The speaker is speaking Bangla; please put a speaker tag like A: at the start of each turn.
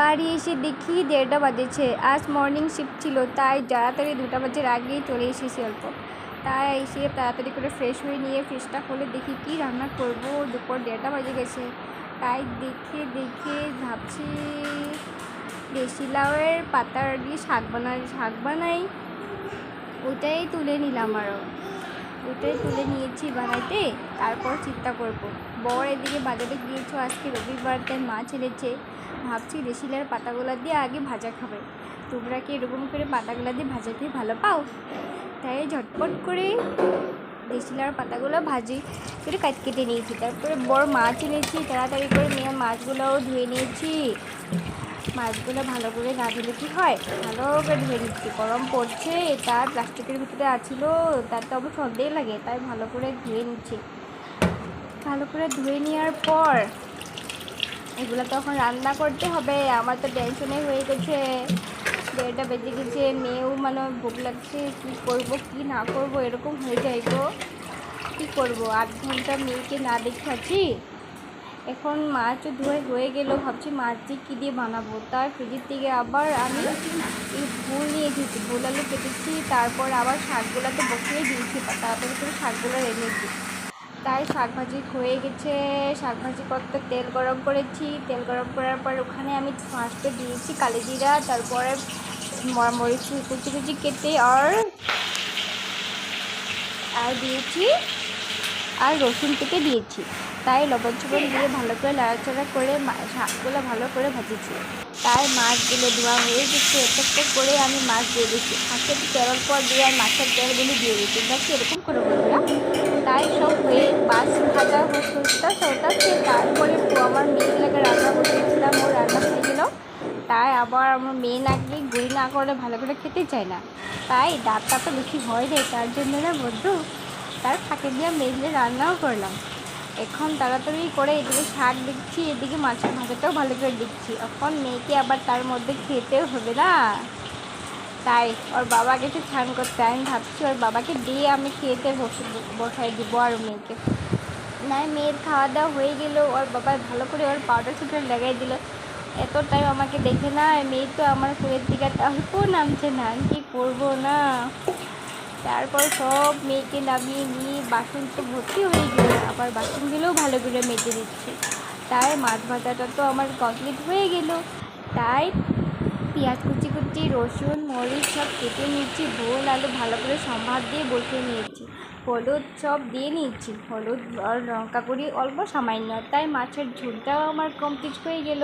A: বাড়ি এসে দেখি দেড়টা বাজেছে। আজ মর্নিং শিফট ছিল, তাই তাড়াতাড়ি দুটা বাজার আগেই চলে এসেছি অল্প। তাই এসে তাড়াতাড়ি করে ফ্রেশ হয়ে নিয়ে ফ্রেশটা হলে দেখি কি রান্না করব, দুপুর দেড়টা বাজে গেছে। তাই দেখে দেখে ভাবছি, দেশি লাউয়ের পাতার দিয়ে শাক বানাই শাক বানাই। ওটাই তুলে নিলাম আরও ওটাই তুলে নিয়েছি বানাইতে, তারপর চিন্তা করব। বর এদিকে বাজারে গিয়েছো, আজকে রবিবার, তাই মাছ এনেছে ভাবছি দেশিলার পাতাগুলো দিয়ে আগে ভাজা খাবে। তোমরা কি এরকম করে পাতাগুলো দিয়ে ভাজা খেয়ে ভালো পাও? তাই ঝটপট করে দেশিলার পাতাগুলো ভাজি করে কাট কেটে নিয়েছি। তারপরে বড় মাছ এনেছি, তাড়াতাড়ি করে নিয়ে মাছগুলোও ধুয়ে নিয়েছি। মাছগুলো ভালো করে না ধুলে কি হয়? ভালো করে ধুয়ে নিচ্ছি। গরম পড়ছে, তার প্লাস্টিকের ভিতরে আছিল, তার তো আবার সন্দেহ লাগে, তাই ভালো করে ধুয়ে নিচ্ছি। ভালো করে ধুয়ে নেওয়ার পর এগুলো তখন রান্না করতে হবে, আমার তো টেনশনে হয়ে গেছে। দেড়টা বেজে গেছে, মেয়েও মানে ভোগ লাগছে, কী করব, কী না করব, এরকম হয়ে যায় গো কী করব আট ঘণ্টা মেয়েকে না দেখাচ্ছি এখন মাছও ধুয়ে হয়ে গেল, ভাবছি মাছ দিয়ে কী দিয়ে বানাবো? তার ফ্রিজের থেকে আবার আমি এই ভুল নিয়ে এসেছি ভুল আলু কেটেছি, তারপর আবার শাকগুলো তো বসিয়ে দিয়েছি, তাড়াতাড়ি করে শাকগুলো রেখেছি তাই শাকভাজি হয়ে গেছে। শাকভাজি করতে তেল গরম করেছি। তেল গরম করার পর ওখানে আমি ফার্স্টে দিয়েছি কালি জিরা তারপরে মরিচ কুচি কুচি কেটে আর আর দিয়েছি। আর রসুন কেটে দিয়েছি। তাই লবণ চবন দিয়ে ভালো করে নাড়াচাড়া করে শাকগুলো ভালো করে ভাজেছি। তাই মাছগুলো ধোয়া হয়ে গেছে। এক একটা করে আমি মাছ দিয়ে দিচ্ছি। মাছের তেলের পর দিয়ে আর মাছের তেলগুলো দিয়ে দিচ্ছি। বাস এরকম করে বন্ধুরা। তাই সব হয়ে মাছ ভাজা হচ্ছে ওটাতে তারপরে তো আমার মেয়ে লাগে রান্না বসিয়েছিলাম ও রান্না হয়ে গেল তাই আবার আমার মেয়ে লাগলে গুড়ি না করলে ভালো করে খেতে চায় না। তাই ডাবটা তো বেশি হয় রে তার জন্য না বন্ধু, তার ফাঁকে দিয়ে মেজলে রান্নাও করলাম। এখন তাড়াতাড়ি করে এদিকে শাক দিচ্ছি, এদিকে মাছের ভাজাটাও ভালো করে দিচ্ছি। এখন মেয়েকে আবার তার মধ্যে খেতেও হবে না। তাই ওর বাবা গেছে স্নান করতে, আমি ভাবছি ওর বাবাকে দিয়ে আমি খেতে বসে, বসাই দিব আর মেয়েকে। নাই, মেয়ের খাওয়া দাওয়া হয়ে গেল। ওর বাবা ভালো করে ওর পাউডার সুটার লাগাই দিল। এত টাইম আমাকে দেখে না মেয়ে তো আমার ফুলের দিকে অল্প নামছে না। কী করব না? তারপর সব মেয়েকে নামিয়ে নিয়ে বাসন তো ভর্তি হয়ে গেল, আবার বাসনগুলোও ভালো করে মেজে দিচ্ছি। তাই মাছ ভাজাটা তো আমার কমপ্লিট হয়ে গেল। তাই পেঁয়াজ কুচি কুচি, রসুন, মরিচ সব কেটে নিয়েছি ভোল আলু ভালো করে সম্ভার দিয়ে বসিয়ে নিয়েছি। হলুদ সব দিয়ে নিয়েছি, হলুদ আর লঙ্কা গুঁড়ি অল্প সামান্য, তাই মাছের ঝোলটাও আমার কমপ্লিট হয়ে গেল।